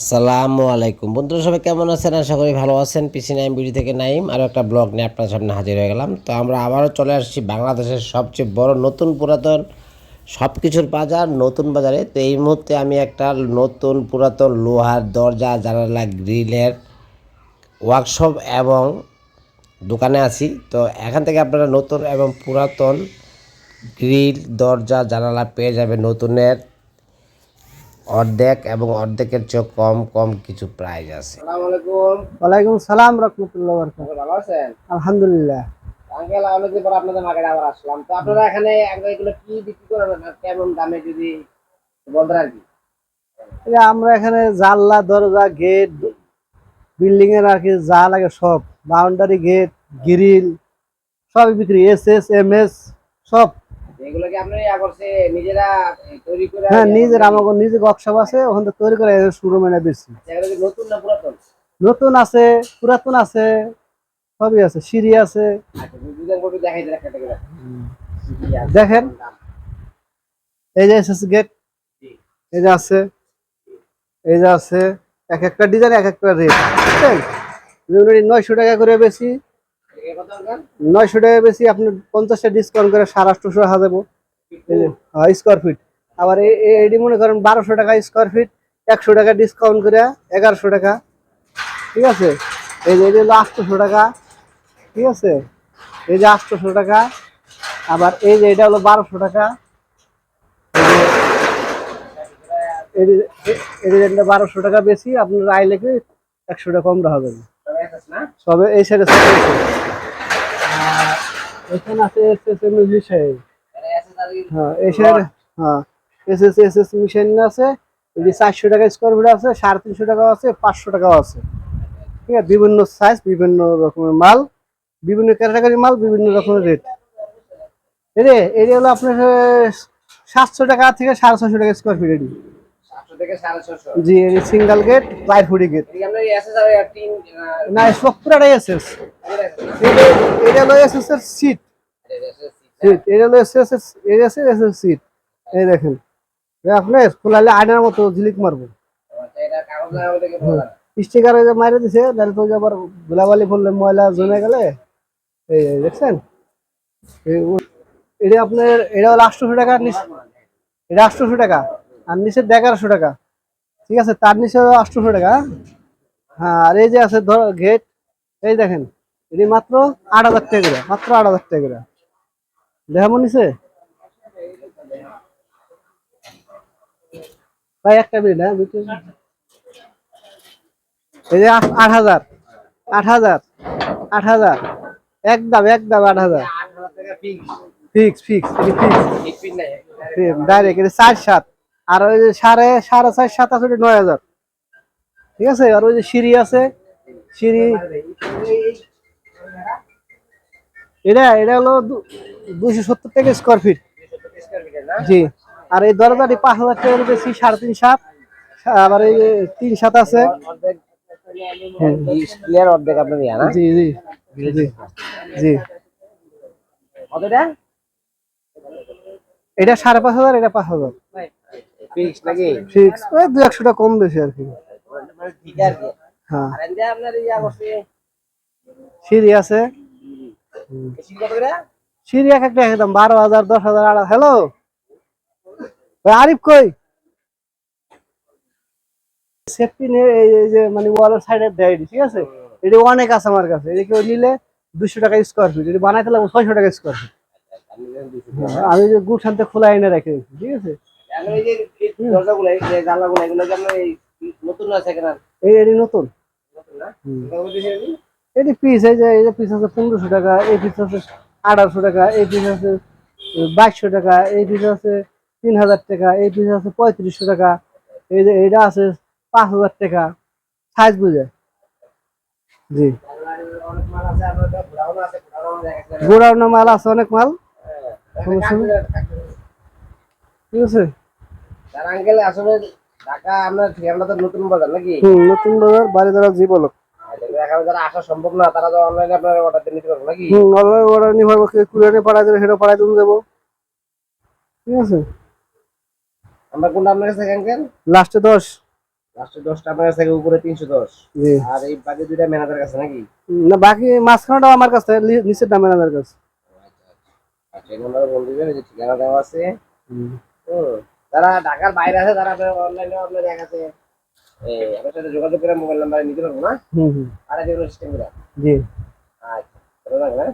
আসসালামু আলাইকুম। বন্ধুরা, সবাই কেমন আছেন? আশা করি ভালো আছেন। পিসি নাইম বিডি থেকে নাইম আরও একটা ব্লগ নিয়ে আপনার সামনে হাজির হয়ে গেলাম। তো আমরা আবারও চলে আসছি বাংলাদেশের সবচেয়ে বড় নতুন পুরাতন সব কিছুর বাজার, নতুন বাজারে। তো এই মুহূর্তে আমি একটা নতুন পুরাতন লোহার দরজা, জানালা, গ্রিলের ওয়ার্কশপ এবং দোকানে আছি। তো এখান থেকে আপনারা নতুন এবং পুরাতন গ্রিল, দরজা, জানালা পেয়ে যাবে নতুনের অর্ধেক এবং অর্ধেকের চেয়ে কম কম কিছু প্রাইস আছে। ওয়ালাইকুম সালাম রহমতুল্লাহ ভালো আছেন? আলহামদুলিল্লাহ। আঙ্কেল অনেকদিন পর আপনাদের মার্কেটে আবার আসলাম তো আপনারা এখানে এগুলো কি বিক্রি করেন আর কেমন দামে যদি বলতেন আর কি আমরা এখানে জানলা দরজা গেট বিল্ডিং এর আর কি যা লাগে সব। বাউন্ডারি গেট গ্রিল সবই বিক্রি। এস এস এম এস সব। এগুলো কি নিজেরা তৈরি করে হ্যাঁ নিজের আমাকে নিজে আছে ওখান থেকে তৈরি করে শুরু মানে বেশি এগুলো কি নতুন না পুরাতন? নতুন আছে পুরাতন আছে সবই আছে সিঁড়ি আছে। আচ্ছা দেখেন। এই যে গেট এই যে আছে এই যে আছে এক একটা ডিজাইন এক একটা রেট নয়শো টাকা করে বেশি নয়শো টাকা বেশি আপনি পঞ্চাশটা ডিসকাউন্ট করে সাড়ে আটশোশো টাকা দেবো। স্কোয়ার ফিট আবার এটি মনে করেন বারোশো টাকা স্কোয়ার ফিট একশো টাকা ডিসকাউন্ট করে এগারোশো টাকা। ঠিক আছে? এই যে এটি হলো আটশোশো টাকা। ঠিক আছে? এই যে আটশোশো টাকা। আবার এই যে এটা হলো বারোশো টাকা। বারোশো টাকা বেশি আপনার আইলে কি একশো টাকা কম রাখা যাবে সবে এই সাইডে এখানে আছে এস এস এম মিশাইল এখানে আছে তার কি হ্যাঁ এই সাইডে হ্যাঁ S S S S missile আছে এটি চারশো টাকা স্কোয়ার ফিট আছে সাড়ে তিনশো টাকাও আছে পাঁচশো টাকাও আছে। ঠিক আছে বিভিন্ন সাইজ বিভিন্ন রকমের মাল বিভিন্ন ক্যাটাগরির মাল বিভিন্ন রকমের রেট রে এটি হলো আপনার সাতশো টাকা থেকে সাড়ে ছশো টাকা স্কোয়ার ফিট এটি। জি এটি সিঙ্গেল গেট প্লাইট গেট না সব পুরাটাই এস এস এটা হলো এস এস এর সিট এটা হলো সিট এই দেখেন। আয়নার মতো মারবো। ময়লা জমে গেলে। এই দেখছেন? আপনার, এটা হলো টাকা এটা আটশোশো টাকা। আর নিচে টাকা। ঠিক আছে? তার নিচে আটশোশো টাকা। হ্যাঁ আর এই যে আছে ধর গেট এই দেখেন। এটি মাত্র আট হাজার টাকা মাত্র আট হাজার টাকা দেখা মনে ভাই, একটা মিনিট হ্যাঁ এই যে আট হাজার আট হাজার আট হাজার, একদম একদম আট হাজার। Fix fix fix. ডাইরেক্ট এটা চার সাত, আর ওই যে সাড়ে সাড়ে চার সাত আছে, ওটা নয় হাজার। ঠিক আছে? আর ওই যে সিঁড়ি আছে, সিঁড়ি এটা এটা হলো দুশো সত্তর টাকা স্কোয়ার ফিট জি। আর এই দরজাটি পাঁচ হাজার টাকার বেশি সাড়ে তিন সাত। আবার এই তিন সাত আছে। অর্ধেক আপনার জি জি। জি জি। কতটা? এটা সাড়ে পাঁচ হাজার এটা পাঁচ হাজার। দু একশো টাকা কম বেশি আর কি। হ্যাঁ। সিঁড়ি আছে। সিঁড়ি এক একটা একদম বারো হাজার দশ হাজার আড়া হ্যালো আরিফ কই? সেফটি নিয়ে এই যে মানে ওয়ালের সাইডে দেয় ঠিক আছে? এটি অনেক আছে আমার কাছে। এটি কেউ নিলে দুশো টাকা স্কোয়ার ফিট এটি বানাইতে লাগবে ছয়শো টাকা স্কোয়ার ফিট আমি যে গুড শান্তি খোলা এনে রেখে দিচ্ছি, ঠিক আছে? এটি নতুন? এটি পিস এই যে এই যে পিস আছে পনেরোশো টাকা এই পিস আছে আঠারোশো টাকা এই পিস আছে বাইশশো টাকা এই পিস আছে তিন হাজার টাকা এই পিস আছে পঁয়ত্রিশশো টাকা এই যে এইটা আছে পাঁচ হাজার টাকা। সাইজ বুঝে? জি। গোড়াউনা মাল আছে অনেক মাল? ঠিক আছে? আসলে ঢাকা ঠিকানা তো নতুন বাজার নাকি? নতুন বাজার বাড়ি দ্বারা জীবলক এখানে যারা আসা সম্ভব না তারা তো অনলাইনে আপনার অর্ডার দিয়ে নিতে পারব নাকি? হুম অনলাইন অর্ডার নিয়ে ভাবো কে কুরিয়ারে পাঠাই দেবে সেটা পাঠাই দিতে যাব ঠিক আছে? আমরা কোনটা আপনার কাছে আঙ্কেল লাস্টে দশ। লাস্টে দশটা আপনার কাছে উপরে তিনশো দশ। আর এই বাকি দুইটা ম্যানেজার কাছে নাকি? না বাকি মাঝখানেটাও আমার কাছে কাছে। আচ্ছা এই নাম্বারে বলে দিবেন যে ঠিকানা দেওয়া আছে। হুম। যারা ঢাকার বাইরে আছে তারা অনলাইনে আপনার এক আপনার সাথে যোগাযোগ করে মোবাইল নাম্বার নিতে পারব না? আর আগে সিস্টেম করে। জি। আচ্ছা ভালো লাগবে